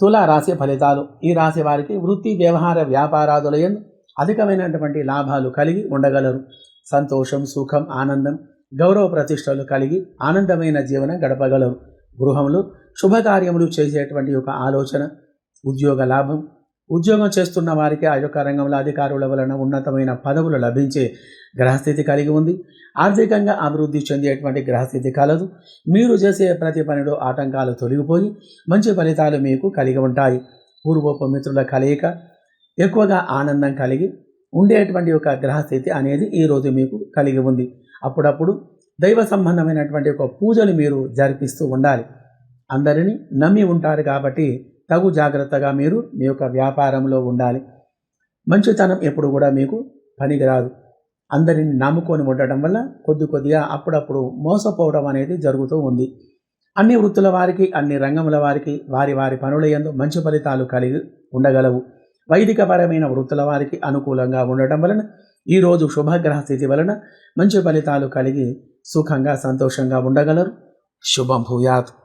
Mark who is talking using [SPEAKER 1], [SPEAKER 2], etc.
[SPEAKER 1] తుల రాశి ఫలితాలు. ఈ రాశి వారికి వృత్తి వ్యవహార వ్యాపారాదులయందు అధికమైనటువంటి లాభాలు కలిగి ఉండగలరు. సంతోషం సుఖం ఆనందం గౌరవ ప్రతిష్టలు కలిగి ఆనందమైన జీవనం గడపగలరు. గృహంలో శుభకార్యములు చేసేటువంటి ఒక ఆలోచన ఉద్యోగ లాభం ఉద్యోగం చేస్తున్న వారికి ఆ యొక్క రంగంలో అధికారుల వలన ఉన్నతమైన పదవులు లభించే గ్రహస్థితి కలిగి ఉంది. ఆర్థికంగా అభివృద్ధి చెందేటువంటి గ్రహస్థితి కలదు. మీరు చేసే ప్రతి పనిలో ఆటంకాలు తొలగిపోయి మంచి ఫలితాలు మీకు కలిగి ఉంటాయి. పూర్వోపమిత్రుల కలయిక ఎక్కువగా ఆనందం కలిగి ఉండేటువంటి ఒక గ్రహస్థితి అనేది ఈరోజు మీకు కలిగి ఉంది. అప్పుడప్పుడు దైవ సంబంధమైనటువంటి ఒక పూజలు మీరు జరిపిస్తూ ఉండాలి. అందరినీ నమ్మి ఉంటారు కాబట్టి తగు జాగ్రత్తగా మీరు మీ యొక్క వ్యాపారంలో ఉండాలి. మంచితనం ఎప్పుడు కూడా మీకు పనికిరాదు. అందరిని నమ్ముకొని ఉండటం వల్ల కొద్ది కొద్దిగా అప్పుడప్పుడు మోసపోవడం అనేది జరుగుతూ ఉంది. అన్ని వృత్తుల వారికి అన్ని రంగముల వారికి వారి వారి పనుల ఎందు మంచి ఫలితాలు కలిగి ఉండగలవు. వైదికపరమైన వృత్తుల వారికి అనుకూలంగా ఉండటం వలన ఈరోజు శుభగ్రహ స్థితి వలన మంచి ఫలితాలు కలిగి సుఖంగా సంతోషంగా ఉండగలరు. శుభం భూయాత్.